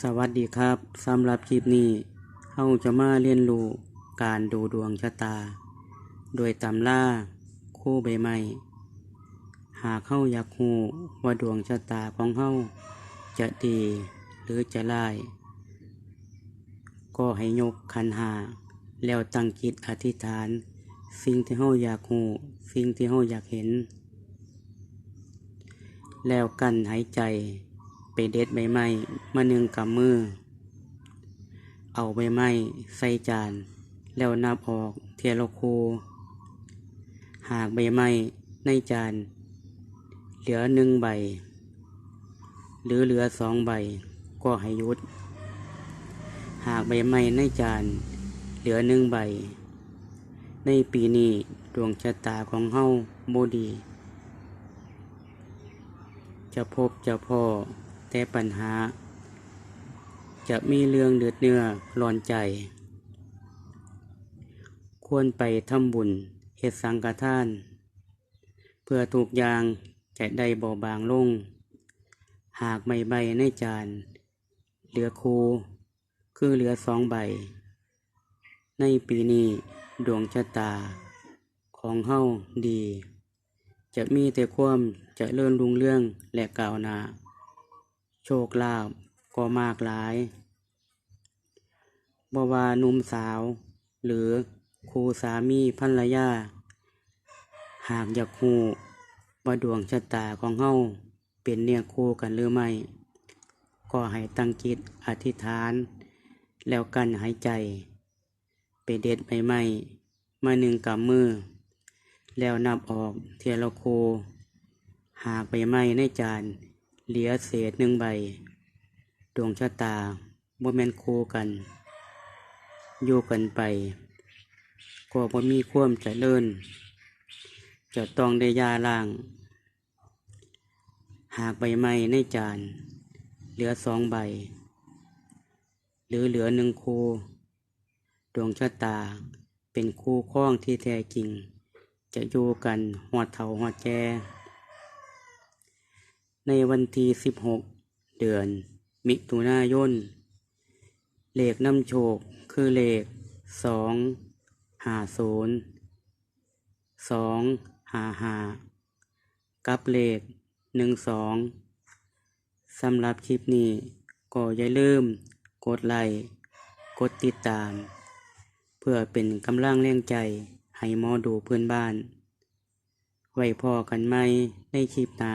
สวัสดีครับสำหรับคลิปนี้เฮาจะมาเรียนรู้การดูดวงชะตา โดยตำล่าคู่ใบไม้หากเฮาอยากฮู้ว่าดวงชะตาของเฮาจะดีหรือจะร้าย ก็ให้ยกขันหา แล้วตั้งจิตอธิษฐาน สิ่งที่เฮาอยากฮู้สิ่งที่เฮาอยากเห็น แล้วกันหายใจ ไปเด็ดใบไม้มาหนึ่งกำมือ เอาใบไม้ใส่จาน แล้วนับออกเทียละคูหากใบไม้ในจาน เหลือหนึ่งใบ หรือเหลือสองใบ ก็ให้ยุด หากใบไม้ในจาน เหลือหนึ่งใบ ในปีนี้ดวงชะตาของเฮาโบดี จะพบจะพอ แต่ปัญหา จะมีเรื่องเดือดเนื้อร้อนใจ ควรไปทำบุญเฮ็ดสังฆทาน เพื่อทุกยางจะได้เบาบางลง หากไม่ใบในจาน เหลือคู คือเหลือสองใบ ในปีนี้ดวงชะตา ของเฮาดี จะมีแต่ความจะเลื่อนรุงเรื่องและก้าวนา โชคลาภก็มากหลายบ่ว่าหนุ่มสาว หรือครูสามีภรรยา หากอยากฮู้ว่าดวงชะตาของเฮาเป็นเนี่ยคู่กันหรือไม่ ก็ให้ตั้งจิตอธิษฐาน แล้วกันหายใจ ไปเด็ดใบไม้มาหนึ่งกำมือ แล้วนับออกเทียละโค หากใบไม้ในจาน เหลือเศษหนึ่งใบ ดวงชะตาบ่แมนคู่กัน อยู่กันไป ก็บ่มีความเจริญจะต้องได้ยาล่าง หากใบไม้ในจาน เหลือสองใบ หรือเหลือหนึ่งคู่ดวงชะตาเป็นคู่ครองที่แท้จริง จะอยู่กันหอดเทาหอดแก่ ในวันที่ 16 เดือน มิถุนายน เลขนำโชค คือเลข 2 50 2 55 กับเลข 12สำหรับคลิปนี้ก็อย่าลืม กดไลค์ กดติดตาม เพื่อเป็นกำลังแรงใจให้หมอดูเพื่อนบ้าน ไว้พอกันไหมในคลิปหน้า